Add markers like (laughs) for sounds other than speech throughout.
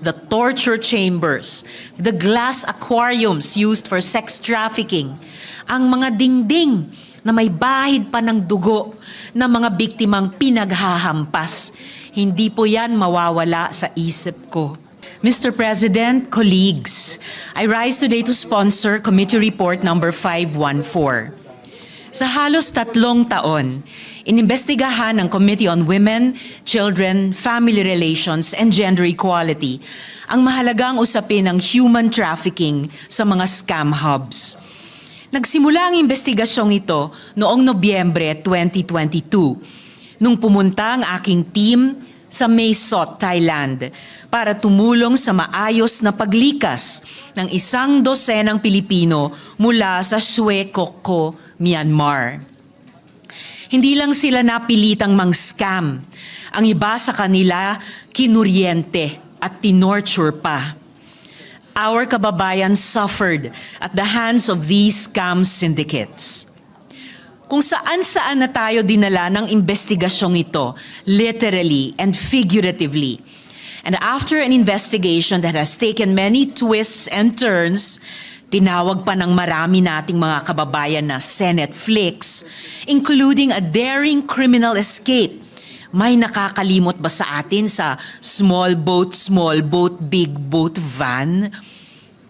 the torture chambers, the glass aquariums used for sex trafficking, ang mga dingding na may bahid pa ng dugo ng mga biktimang pinaghahampas. Hindi po yan mawawala sa isip ko. Mr. President, colleagues, I rise today to sponsor Committee Report number 514. Sa halos tatlong taon, inimbestigahan ng Committee on Women, Children, Family Relations, and Gender Equality ang mahalagang usapin ng human trafficking sa mga scam hubs. Nagsimula ang investigasyong ito noong Nobyembre 2022 nung pumunta ang aking team sa Mae Sot, Thailand para tumulong sa maayos na paglikas ng isang dosenang Pilipino mula sa Shwe Koko, Myanmar. Hindi lang sila napilitang mang-scam. Ang iba sa kanila kinuryente at tinorture pa. Our kababayan suffered at the hands of these scam syndicates. Kung saan-saan na tayo dinala ng investigasyong ito, literally and figuratively. And after an investigation that has taken many twists and turns, tinawag pa ng marami nating mga kababayan na Senate flicks, including a daring criminal escape. May nakakalimot ba sa atin sa small boat, small boat, big boat van?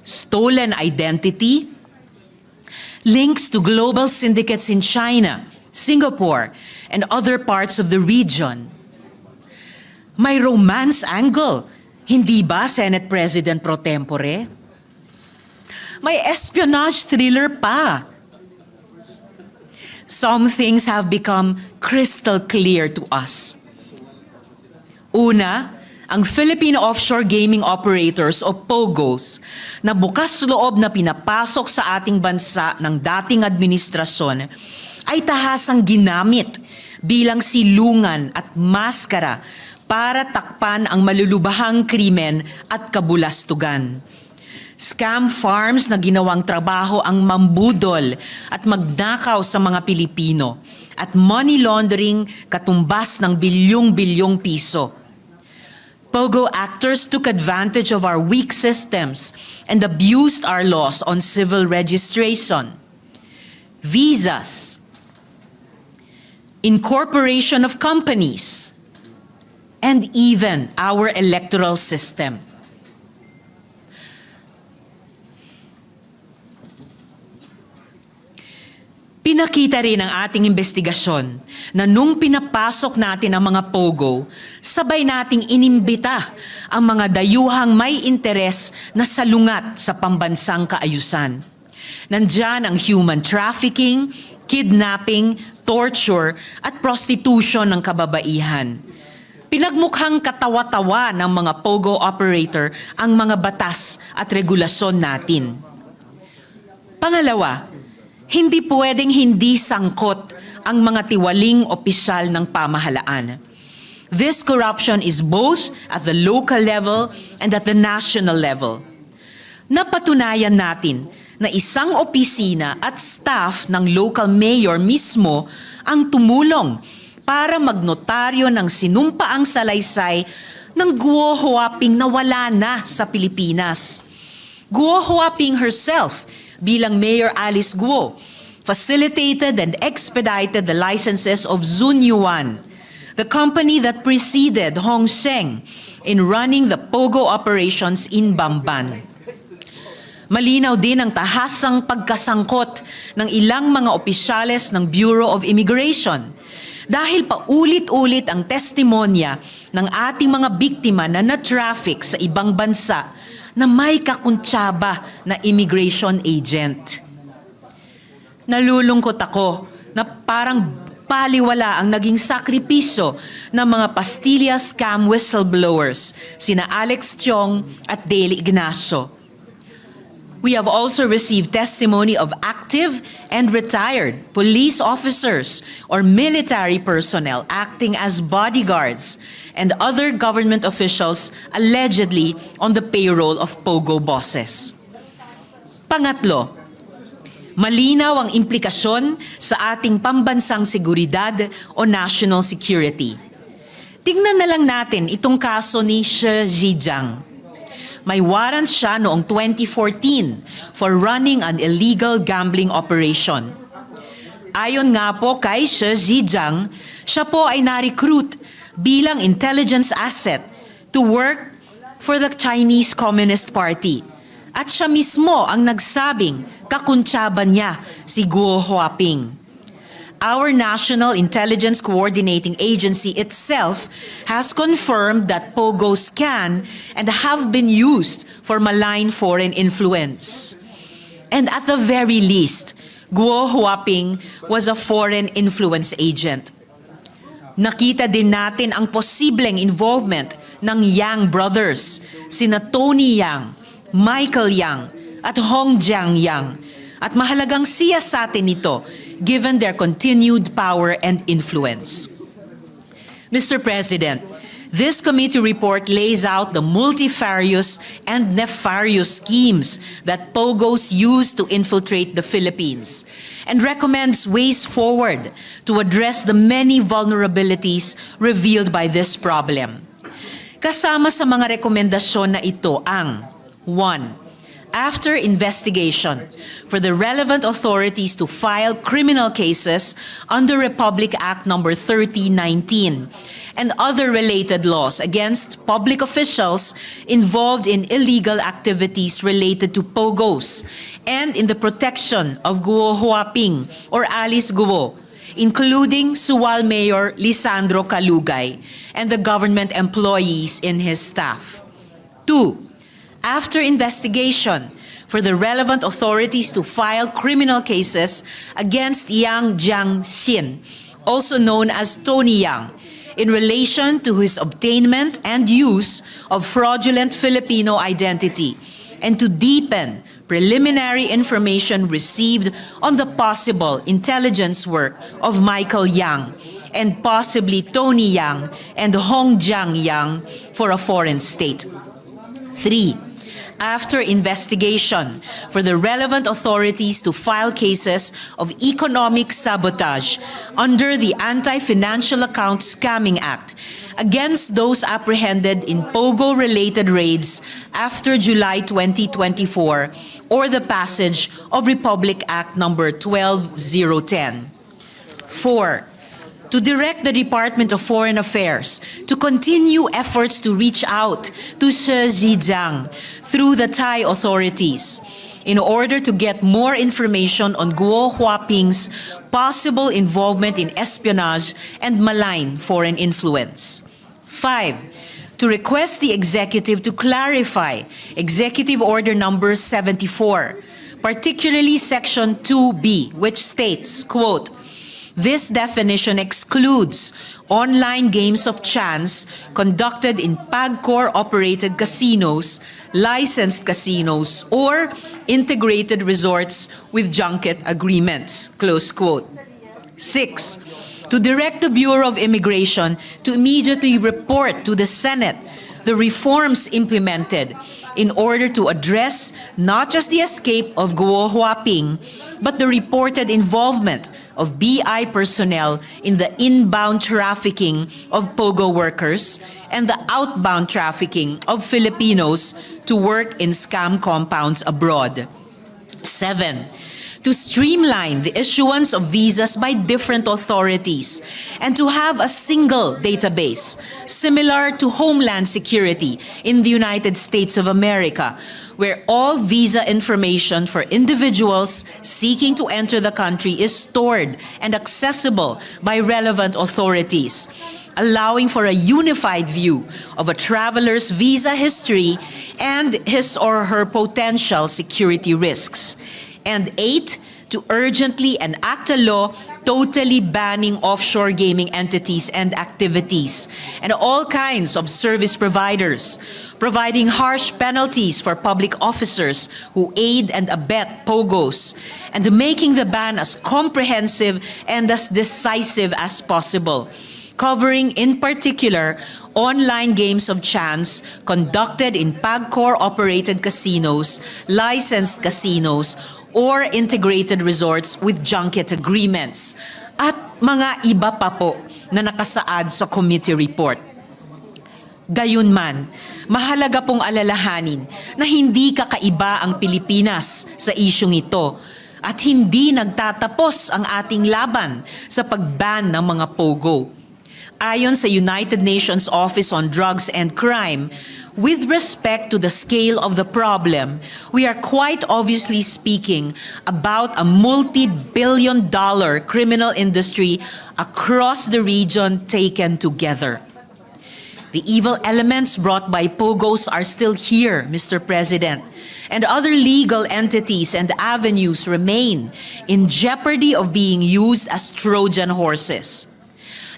Stolen identity? links to global syndicates in China, Singapore, and other parts of the region. May romance angle, hindi ba, Senate President pro tempore? May espionage thriller pa. Some things have become crystal clear to us. Una, ang Philippine Offshore Gaming Operators o POGOs na bukas loob na pinapasok sa ating bansa ng dating administrasyon ay tahasang ginamit bilang silungan at maskara para takpan ang malulubahang krimen at kabulastugan. Scam farms na ginawang trabaho ang mambudol at magnakaw sa mga Pilipino at money laundering katumbas ng bilyong-bilyong piso. Pogo actors took advantage of our weak systems and abused our laws on civil registration, visas, incorporation of companies, and even our electoral system. Pinakita rin ng ating investigasyon na nung pinapasok natin ang mga pogo, sabay nating inimbita ang mga dayuhang may interes na salungat sa pambansang kaayusan. Nandyan ang human trafficking, kidnapping, torture at prostitution ng kababaihan. Pinagmukhang katawa-tawa ng mga pogo operator ang mga batas at regulasyon natin. Pangalawa, hindi pwedeng hindi sangkot ang mga tiwaling opisyal ng pamahalaan. This corruption is both at the local level and at the national level. Napatunayan natin na isang opisina at staff ng local mayor mismo ang tumulong para magnotaryo ng sinumpaang salaysay ng Guo Huaping na wala na sa Pilipinas. Guo Huaping herself bilang Mayor Alice Guo facilitated and expedited the licenses of Zun Yuan, the company that preceded Hong Sheng in running the POGO operations in Bamban. Malinaw din ang tahasang pagkasangkot ng ilang mga opisyales ng Bureau of Immigration dahil paulit-ulit ang testimonya ng ating mga biktima na na-traffic sa ibang bansa na may kakuntsaba na immigration agent. Nalulungkot ako na parang paliwala ang naging sakripisyo ng mga Pastilla scam whistleblowers, sina Alex Chong at Dale Ignacio. We have also received testimony of active and retired police officers or military personnel acting as bodyguards and other government officials allegedly on the payroll of POGO bosses. Pangatlo, malinaw ang implikasyon sa ating pambansang seguridad o national security. Tingnan na lang natin itong kaso ni Shi Zhejiang. May warrant siya noong 2014 for running an illegal gambling operation. Ayon nga po kay Shi Zhejiang, siya po ay na-recruit bilang intelligence asset to work for the Chinese Communist Party. At siya mismo ang nagsabing kakuntsaban niya si Guo Huaping. Our National Intelligence Coordinating Agency itself has confirmed that POGOs can and have been used for malign foreign influence. And at the very least, Guo Huaping was a foreign influence agent. Nakita din natin ang posibleng involvement ng Yang brothers, sina Tony Yang, Michael Yang, at Hong Jiang Yang. At mahalagang siya sa atin ito given their continued power and influence. Mr. President, this committee report lays out the multifarious and nefarious schemes that POGOs use to infiltrate the Philippines and recommends ways forward to address the many vulnerabilities revealed by this problem. Kasama sa mga rekomendasyon na ito ang 1 after investigation for the relevant authorities to file criminal cases under Republic Act number 3019 and other related laws against public officials involved in illegal activities related to POGOs and in the protection of Guo Huaping or Alice Guo including Suwal Mayor Lisandro Kalugay and the government employees in his staff. Two, after investigation for the relevant authorities to file criminal cases against Yang Jiangxin, also known as Tony Yang, in relation to his obtainment and use of fraudulent Filipino identity, and to deepen preliminary information received on the possible intelligence work of Michael Yang and possibly Tony Yang and Hong Jiang Yang for a foreign state. Three, after investigation for the relevant authorities to file cases of economic sabotage under the Anti-Financial Account Scamming Act against those apprehended in POGO-related raids after July 2024 or the passage of Republic Act Number 12010. Four, to direct the Department of Foreign Affairs to continue efforts to reach out to Shi Zhejiang through the Thai authorities in order to get more information on Guo Huaping's possible involvement in espionage and malign foreign influence. Five, to request the executive to clarify Executive Order Number 74, particularly Section 2B, which states, quote, This definition excludes online games of chance conducted in PAGCOR operated casinos, licensed casinos, or integrated resorts with junket agreements. Close quote. Six, to direct the Bureau of Immigration to immediately report to the Senate the reforms implemented in order to address not just the escape of Guo Huaping, but the reported involvement of BI personnel in the inbound trafficking of POGO workers and the outbound trafficking of Filipinos to work in scam compounds abroad. Seven, to streamline the issuance of visas by different authorities and to have a single database similar to Homeland Security in the United States of America, where all visa information for individuals seeking to enter the country is stored and accessible by relevant authorities allowing for a unified view of a traveler's visa history and his or her potential security risks. And eight, to urgently enact a law totally banning offshore gaming entities and activities and all kinds of service providers, providing harsh penalties for public officers who aid and abet POGOs, and making the ban as comprehensive and as decisive as possible covering in particular online games of chance conducted in PAGCOR operated casinos, licensed casinos, or integrated resorts with junket agreements, at mga iba pa po na nakasaad sa committee report. Gayunman, mahalaga pong alalahanin na hindi kakaiba ang Pilipinas sa isyong ito at hindi nagtatapos ang ating laban sa pagban ng mga pogo. Ayon sa United Nations Office on Drugs and Crime, with respect to the scale of the problem, we are quite obviously speaking about a multi-billion dollar criminal industry across the region taken together. The evil elements brought by POGOs are still here, Mr. President, and other legal entities and avenues remain in jeopardy of being used as Trojan horses.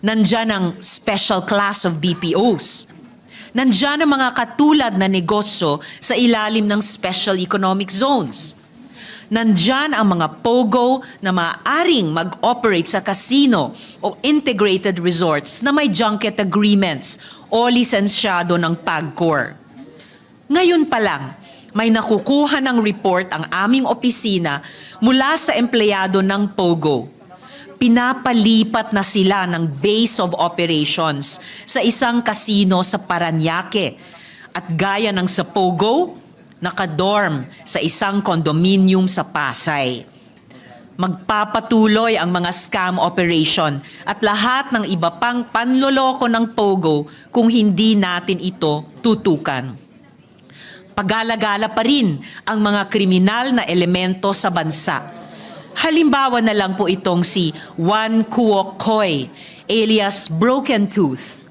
Nandyan ang special class of BPOs. Nandyan ang mga katulad na negosyo sa ilalim ng special economic zones. Nandyan ang mga POGO na maaaring mag-operate sa casino o integrated resorts na may junket agreements o lisensyado ng PAGCOR. Ngayon pa lang, may nakukuha ng report ang aming opisina mula sa empleyado ng POGO. Pinapalipat na sila ng base of operations sa isang kasino sa Paranaque. At gaya ng sa POGO, nakadorm sa isang kondominium sa Pasay. Magpapatuloy ang mga scam operation at lahat ng iba pang panloloko ng POGO kung hindi natin ito tutukan. Pagala-gala pa rin ang mga kriminal na elemento sa bansa. Halimbawa na lang po itong si Juan Kuok Koy, alias Broken Tooth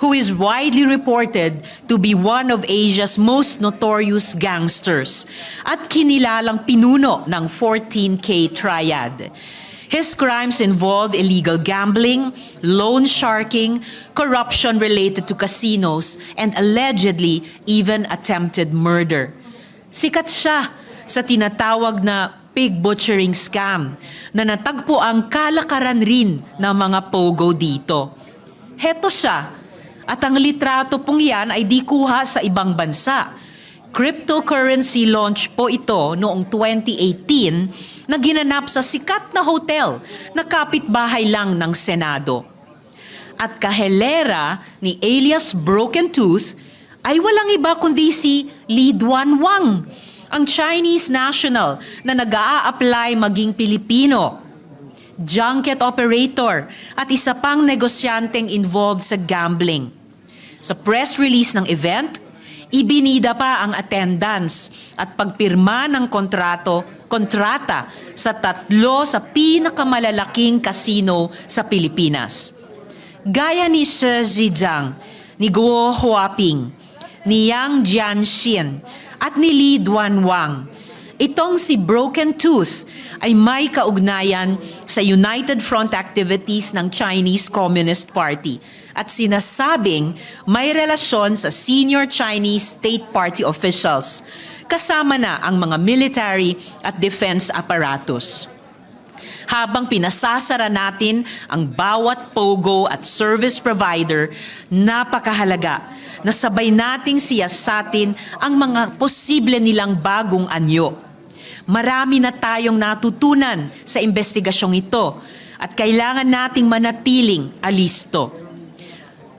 who is widely reported to be one of Asia's most notorious gangsters at kinilalang pinuno ng 14K triad. His crimes involved illegal gambling, loan sharking, corruption related to casinos, and allegedly even attempted murder. Sikat siya sa tinatawag na pig butchering scam na natagpo ang kalakaran rin ng mga pogo dito. Heto siya, at ang litrato pong yan ay di kuha sa ibang bansa. Cryptocurrency launch po ito noong 2018 na ginanap sa sikat na hotel na kapitbahay lang ng Senado. At kahelera ni alias Broken Tooth ay walang iba kundi si Li Duan Wang, ang Chinese national na nag apply maging Pilipino junket operator at isa pang negosyanteng involved sa gambling. Sa press release ng event, ibinida pa ang attendance at pagpirma ng kontrato, kontrata sa tatlo sa pinakamalalaking kasino sa Pilipinas. Gaya ni Shi Zhejiang, ni Guo Huaping, ni Yang Jianxin at ni Li Duanwang. Itong si Broken Tooth ay may kaugnayan sa United Front activities ng Chinese Communist Party at sinasabing may relasyon sa senior Chinese State Party officials, kasama na ang mga military at defense apparatus. Habang pinasasara natin ang bawat POGO at service provider, napakahalaga na sabay nating siyasatin ang mga posible nilang bagong anyo. Marami na tayong natutunan sa investigasyong ito at kailangan nating manatiling alisto.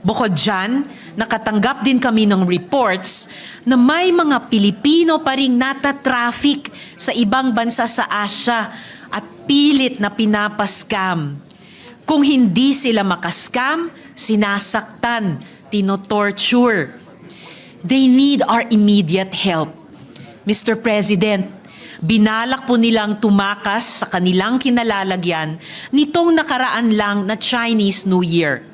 Bukod dyan, nakatanggap din kami ng reports na may mga Pilipino pa rin nata-traffic sa ibang bansa sa Asia at pilit na pinapaskam. Kung hindi sila makaskam, sinasaktan, tinotorture. They need our immediate help. Mr. President, binalak po nilang tumakas sa kanilang kinalalagyan nitong nakaraan lang na Chinese New Year.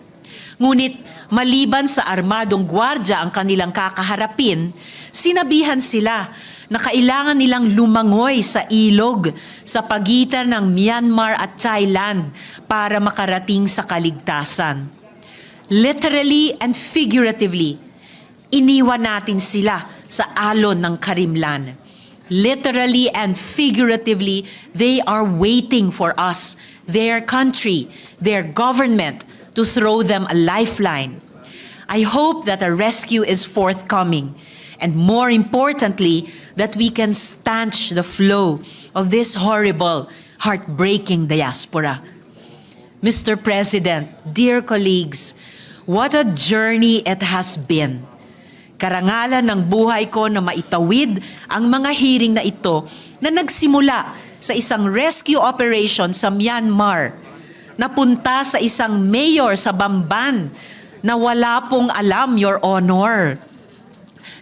Ngunit maliban sa armadong gwardya ang kanilang kakaharapin, sinabihan sila na kailangan nilang lumangoy sa ilog sa pagitan ng Myanmar at Thailand para makarating sa kaligtasan. Literally and figuratively, iniwan natin sila sa alon ng Karimlan. Literally and figuratively, they are waiting for us, their country, their government, to throw them a lifeline. I hope that a rescue is forthcoming, and more importantly, that we can stanch the flow of this horrible, heartbreaking diaspora. Mr. President, dear colleagues, What a journey it has been. Karangalan ng buhay ko na maitawid ang mga hearing na ito na nagsimula sa isang rescue operation sa Myanmar, napunta sa isang mayor sa Bamban na wala pong alam, Your Honor,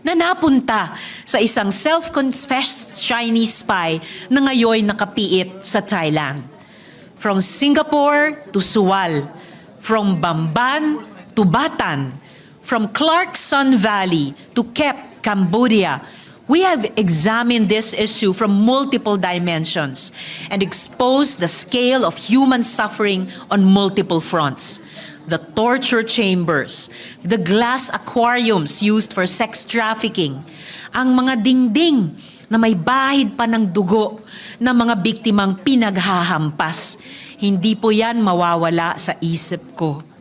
na napunta sa isang self-confessed Chinese spy na ngayon nakapiit sa Thailand. From Singapore to Suwal, from Bamban to Batan, from Clarkson Valley to Kep, Cambodia, we have examined this issue from multiple dimensions and exposed the scale of human suffering on multiple fronts. The torture chambers, the glass aquariums used for sex trafficking, ang mga dingding na may bahid pa ng dugo ng mga biktimang pinaghahampas. Hindi po yan mawawala sa isip ko.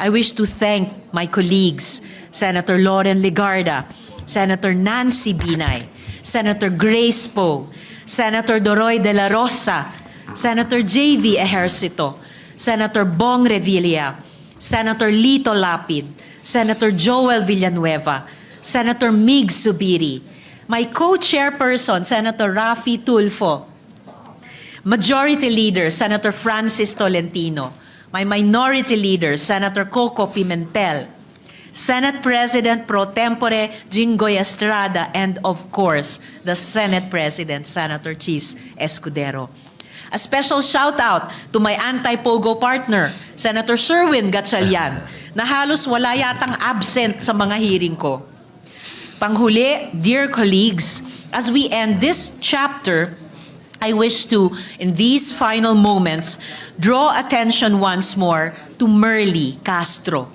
I wish to thank my colleagues, Senator Lauren Legarda, Senator Nancy Binay, Senator Grace Poe, Senator Doroy de la Rosa, Senator J.V. Ejercito, Senator Bong Revilla, Senator Lito Lapid, Senator Joel Villanueva, Senator Mig Subiri, my co-chairperson, Senator Rafi Tulfo, Majority Leader, Senator Francis Tolentino. My Minority Leader, Senator Coco Pimentel. Senate President Pro Tempore Jinggoy Estrada, and of course, the Senate President, Senator Cheese Escudero. A special shout out to my anti-pogo partner, Senator Sherwin Gatchalian, (laughs) na halos wala yatang absent sa mga hearing ko. Panghuli, dear colleagues, as we end this chapter, I wish to, in these final moments, draw attention once more to Merly Castro.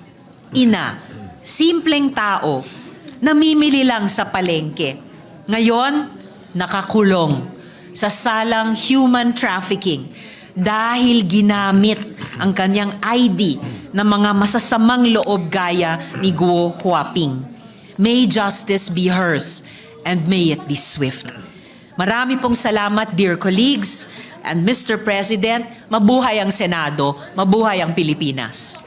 Ina, simpleng tao, namimili lang sa palengke. Ngayon, nakakulong sa salang human trafficking dahil ginamit ang kanyang ID ng mga masasamang loob gaya ni Guo Huaping. May justice be hers and may it be swift. Marami pong salamat, dear colleagues, and Mr. President, mabuhay ang Senado, mabuhay ang Pilipinas.